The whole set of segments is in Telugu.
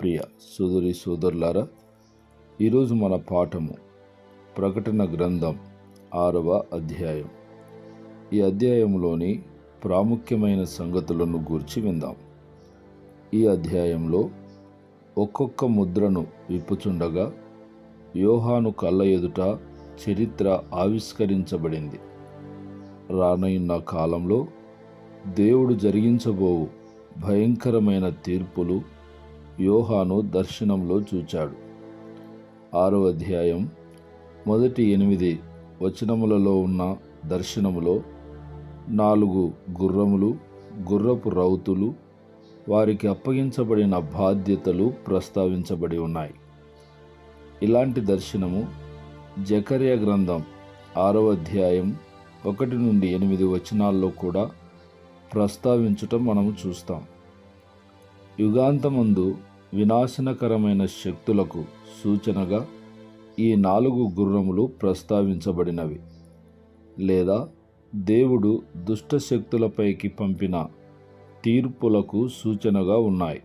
ప్రియ సోదరి సోదరులారా ఈరోజు మన పాఠము ప్రకటన గ్రంథం ఆరవ అధ్యాయం. ఈ అధ్యాయంలోని ప్రాముఖ్యమైన సంగతులను గూర్చి విందాం. ఈ అధ్యాయంలో ఒక్కొక్క ముద్రను విప్పుచుండగా యోహాను కళ్ళ ఎదుట చరిత్ర ఆవిష్కరించబడింది. రానయున్న కాలంలో దేవుడు జరిగించబోవు భయంకరమైన తీర్పులు యోహాను దర్శనంలో చూచాడు. ఆరో అధ్యాయం మొదటి ఎనిమిది వచనములలో ఉన్న దర్శనములో నాలుగు గుర్రములు గుర్రపు రౌతులు వారికి అప్పగించబడిన బాధ్యతలు ప్రస్తావించబడి ఉన్నాయి. ఇలాంటి దర్శనము జకర్య గ్రంథం ఆరవ అధ్యాయం ఒకటి నుండి ఎనిమిది వచనాల్లో కూడా ప్రస్తావించటం మనము చూస్తాం. యుగాంతమందు వినాశనకరమైన శక్తులకు సూచనగా ఈ నాలుగు గుర్రములు ప్రస్తావించబడినవి. లేదా దేవుడు దుష్ట శక్తులపైకి పంపిన తీర్పులకు సూచనగా ఉన్నాయి.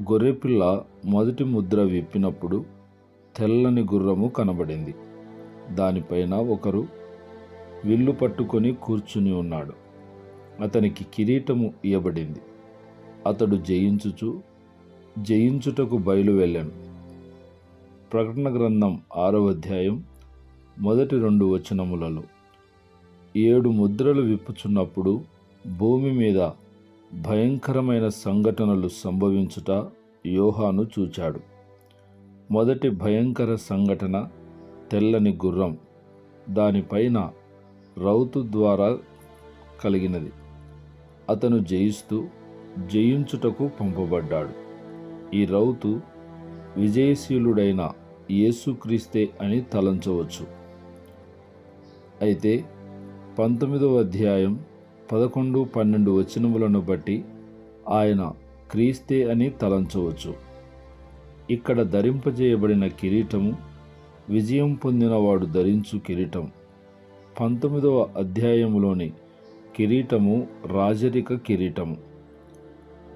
గొర్రెపిల్ల మొదటి ముద్ర విప్పినప్పుడు తెల్లని గుర్రము కనబడింది. దానిపైన ఒకరు విల్లు పట్టుకొని కూర్చుని ఉన్నాడు. అతనికి కిరీటము ఇయ్యబడింది. అతడు జయించుచు జయించుటకు బయలు వెళ్ళాను. ప్రకటన గ్రంథం ఆరవ అధ్యాయం మొదటి రెండు వచనములలో. ఏడు ముద్రలు విప్పుచున్నప్పుడు భూమి మీద భయంకరమైన సంఘటనలు సంభవించుట యోహాను చూచాడు. మొదటి భయంకర సంఘటన తెల్లని గుర్రం దానిపైన రౌతు ద్వారా కలిగినది. అతను జయిస్తూ జయించుటకు పంపబడ్డాడు. ఈ రౌతు విజయశీలుడైన యేసుక్రీస్తే అని తలంచవచ్చు. అయితే పంతొమ్మిదవ అధ్యాయం పదకొండు పన్నెండు వచనములను బట్టి ఆయన క్రీస్తే అని తలంచవచ్చు. ఇక్కడ ధరింపజేయబడిన కిరీటము విజయం పొందినవాడు ధరించు కిరీటం. పంతొమ్మిదవ అధ్యాయంలోని కిరీటము రాజరిక కిరీటము.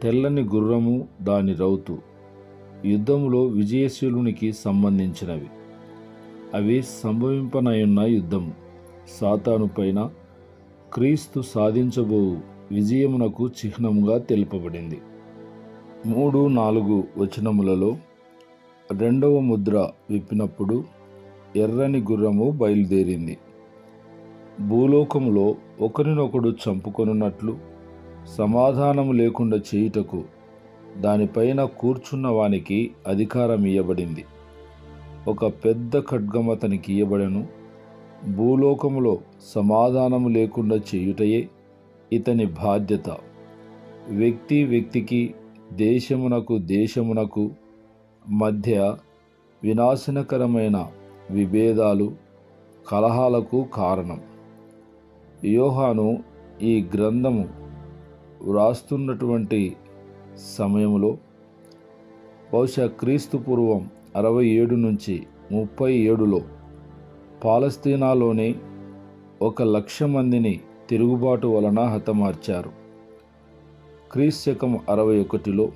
తెల్లని గుర్రము దాని రౌతు. యుద్ధములో విజయశీలునికి సంబంధించినవి. అవి సంభవింపనయున్న యుద్ధము. సాతాను పైన క్రీస్తు సాధించబో విజయమునకు చిహ్నముగా తెలుపబడింది. మూడు నాలుగు వచనములలో రెండవ ముద్ర విప్పినప్పుడు ఎర్రని గుర్రము బయలుదేరింది. భూలోకంలో ఒకరినొకడు చంపుకొనున్నట్లు సమాధానము లేకుండా చేయుటకు దానిపైన కూర్చున్న వానికి అధికారం ఇయ్యబడింది. ఒక పెద్ద ఖడ్గం అతనికి ఇయ్యబడను. భూలోకములో సమాధానము లేకుండా చేయుటయే ఇతని బాధ్యత. వ్యక్తి వ్యక్తికి దేశమునకు దేశమునకు మధ్య వినాశనకరమైన విభేదాలు కలహాలకు కారణం. యోహాను ఈ గ్రంథము వ్రాస్తున్నటువంటి సమయంలో బహుశా క్రీస్తు పూర్వం అరవై ఏడు నుంచి ముప్పై ఏడులో పాలస్తీనాలోనే ఒక లక్ష మందిని తిరుగుబాటు వలన హతమార్చారు. క్రీస్తకం అరవై ఒకటిలో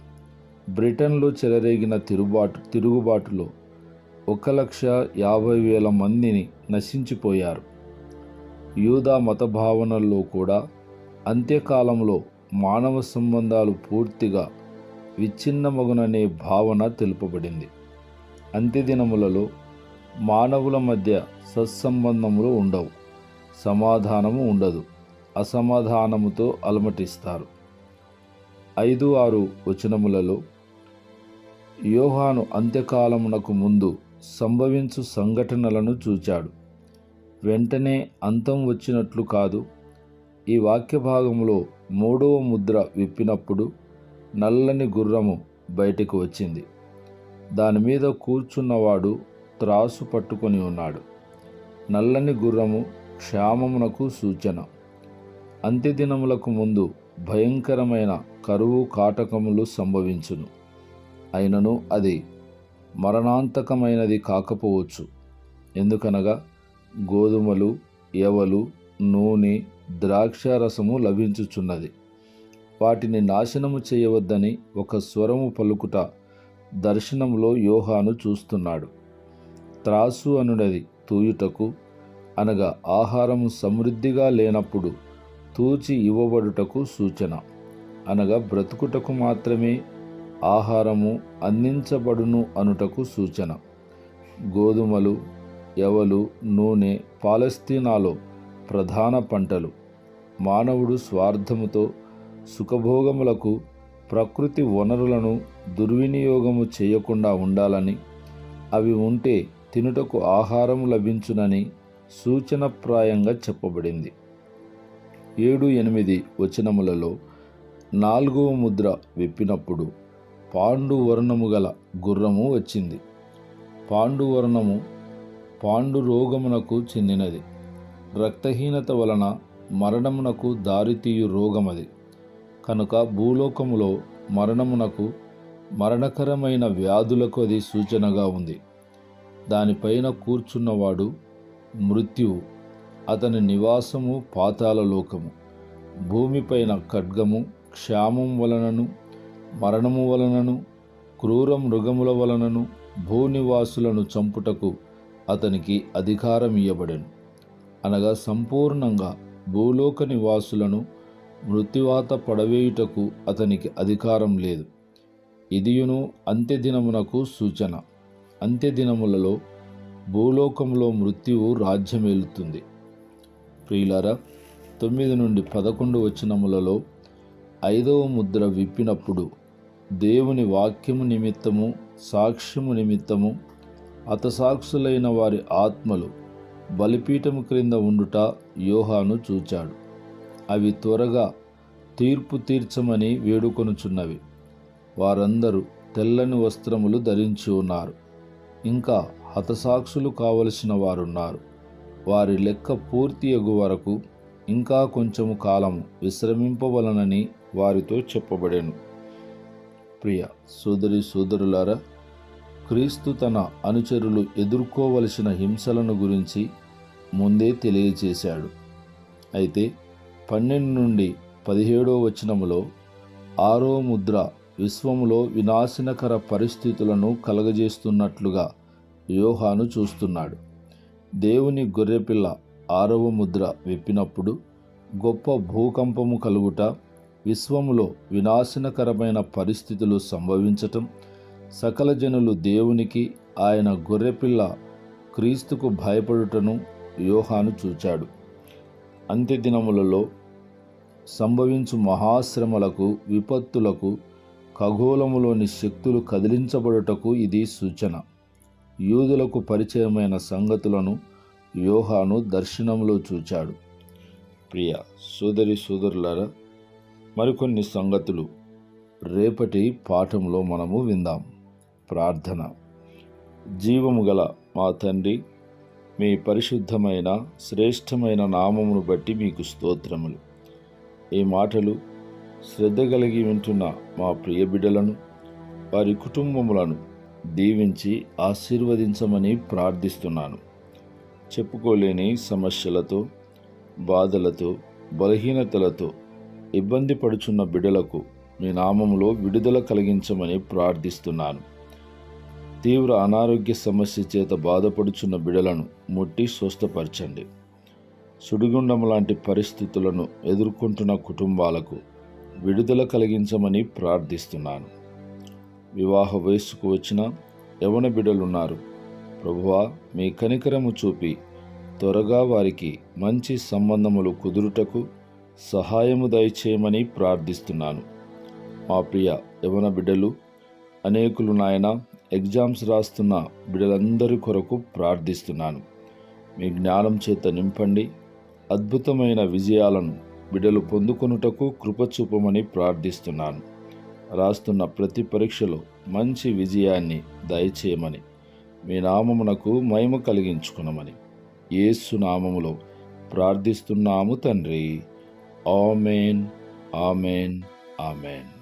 బ్రిటన్లో చెలరేగిన తిరుగుబాటు తిరుగుబాటులో ఒక లక్ష యాభై వేల మందిని నశించిపోయారు. యూదా మత భావనల్లో కూడా అంత్యకాలంలో మానవ సంబంధాలు పూర్తిగా విచ్ఛిన్నమగుననే భావన తెలుపబడింది. అంత్యదినములలో మానవుల మధ్య సత్సంబంధములు ఉండవు. సమాధానము ఉండదు. అసమాధానముతో అలమటిస్తారు. ఐదు ఆరు వచనములలో యోహాను అంత్యకాలమునకు ముందు సంభవించు సంఘటనలను చూచాడు. వెంటనే అంతం వచ్చినట్లు కాదు. ఈ వాక్య భాగంలో మూడవ ముద్ర విప్పినప్పుడు నల్లని గుర్రము బయటికి వచ్చింది. దాని మీద కూర్చున్నవాడు త్రాసు పట్టుకొని ఉన్నాడు. నల్లని గుర్రము క్షామమునకు సూచన. అంత్యదినములకు ముందు భయంకరమైన కరువు కాటకములు సంభవించును. అయినను అది మరణాంతకమైనది కాకపోవచ్చు. ఎందుకనగా గోధుమలు ఎవలు నూనె ద్రాక్షారసము లభించుచున్నది. వాటిని నాశనము చేయవద్దని ఒక స్వరము పలుకుట దర్శనంలో యోహాను చూస్తున్నాడు. త్రాసు అనునది తూయుటకు అనగా ఆహారము సమృద్ధిగా లేనప్పుడు తూచి ఇవ్వబడుటకు సూచన. అనగా బ్రతుకుటకు మాత్రమే ఆహారము అందించబడును అనుటకు సూచన. గోధుమలు ఎవలు నూనె పాలస్తీనాలో ప్రధాన పంటలు. మానవుడు స్వార్థముతో సుఖభోగములకు ప్రకృతి వనరులను దుర్వినియోగము చేయకుండా ఉండాలని అవి ఉంటే తినుటకు ఆహారం లభించునని సూచనప్రాయంగా చెప్పబడింది. ఏడు ఎనిమిది వచనములలో నాలుగవ ముద్ర విప్పినప్పుడు పాండువర్ణము గల గుర్రము వచ్చింది. పాండువర్ణము పాండు రోగమునకు చెందినది. రక్తహీనత వలన మరణమునకు దారితీయు రోగమది. కనుక భూలోకములో మరణమునకు మరణకరమైన వ్యాధులకు అది సూచనగా ఉంది. దానిపైన కూర్చున్నవాడు మృత్యువు. అతని నివాసము పాతాల లోకము. భూమిపైన ఖడ్గము క్షామం వలనను మరణము వలనను క్రూర మృగముల వలనను భూనివాసులను చంపుటకు అతనికి అధికారం ఇవ్వబడెను అనగా సంపూర్ణంగా భూలోక నివాసులను మృత్యువాత పడవేయుటకు అతనికి అధికారం లేదు. ఇదియును అంత్యదినమునకు సూచన. అంత్యదినములలో భూలోకంలో మృత్యువు రాజ్యమేలుతుంది. ప్రియులారా తొమ్మిది నుండి పదకొండు వచనములలో ఐదవ ముద్ర విప్పినప్పుడు దేవుని వాక్యము నిమిత్తము సాక్ష్యము నిమిత్తము అతసాక్షులైన వారి ఆత్మలు బలిపీఠము క్రింద ఉండుట యోహాను చూచాడు. అవి త్వరగా తీర్పు తీర్చమని వేడుకొనుచున్నవి. వారందరూ తెల్లని వస్త్రములు ధరించి ఉన్నారు. ఇంకా హతసాక్షులు కావలసిన వారున్నారు. వారి లెక్క పూర్తి ఎగు వరకు ఇంకా కొంచెము కాలము విశ్రమింపవలనని వారితో చెప్పబడెను. ప్రియ సోదరి సోదరులారా క్రీస్తు తన అనుచరులు ఎదుర్కోవలసిన హింసలను గురించి ముందే తెలియచేశాడు. అయితే పన్నెండు నుండి పదిహేడో వచనములో ఆరో ముద్ర విశ్వములో వినాశనకర పరిస్థితులను కలగజేస్తున్నట్లుగా యోహాను చూస్తున్నాడు. దేవుని గొర్రెపిల్ల ఆరవ ముద్ర విప్పినప్పుడు గొప్ప భూకంపము కలుగుట విశ్వములో వినాశనకరమైన పరిస్థితులు సంభవించటం సకల జనులు దేవునికి ఆయన గొర్రెపిల్ల క్రీస్తుకు భయపడుటను యోహాను చూచాడు. అంత్యదినములలో సంభవించు మహాశ్రమలకు విపత్తులకు ఖగోళములోని శక్తులు కదిలించబడుటకు ఇది సూచన. యూదులకు పరిచయమైన సంగతులను యోహాను దర్శనంలో చూచాడు. ప్రియ సోదరి సోదరులారా మరికొన్ని సంగతులు రేపటి పాఠంలో మనము విందాం. ప్రార్థన. జీవము గల మా తండ్రి మీ పరిశుద్ధమైన శ్రేష్టమైన నామమును బట్టి మీకు స్తోత్రములు. ఈ మాటలు శ్రద్ధ కలిగి వింటున్న మా ప్రియ బిడ్డలను వారి కుటుంబములను దీవించి ఆశీర్వదించమని ప్రార్థిస్తున్నాను. చెప్పుకోలేని సమస్యలతో బాధలతో బలహీనతలతో ఇబ్బంది పడుచున్న బిడ్డలకు మీ నామంలో విడుదల కలిగించమని ప్రార్థిస్తున్నాను. తీవ్ర అనారోగ్య సమస్య చేత బాధపడుచున్న బిడలను ముట్టి స్వస్థపరచండి. సుడిగుండం లాంటి పరిస్థితులను ఎదుర్కొంటున్న కుటుంబాలకు విడుదల కలిగించమని ప్రార్థిస్తున్నాను. వివాహ వయస్సుకు వచ్చిన యవన బిడలున్నారు. ప్రభువా మీ కనికరము చూపి త్వరగా వారికి మంచి సంబంధములు కుదురుటకు సహాయము దయచేయమని ప్రార్థిస్తున్నాను. మా ప్రియ యవన బిడ్డలు అనేకులు నాయన ఎగ్జామ్స్ రాస్తున్న బిడ్డలందరి కొరకు ప్రార్థిస్తున్నాను. మీ జ్ఞానం చేత నింపండి. అద్భుతమైన విజయాలను బిడ్డలు పొందుకొనుటకు కృపచూపమని ప్రార్థిస్తున్నాను. రాస్తున్న ప్రతి పరీక్షలో మంచి విజయాన్ని దయచేయమని మీ నామమునకు మహిమ కలిగించుకునమని యేసు నామములో ప్రార్థిస్తున్నాము తండ్రి. Amen amen amen.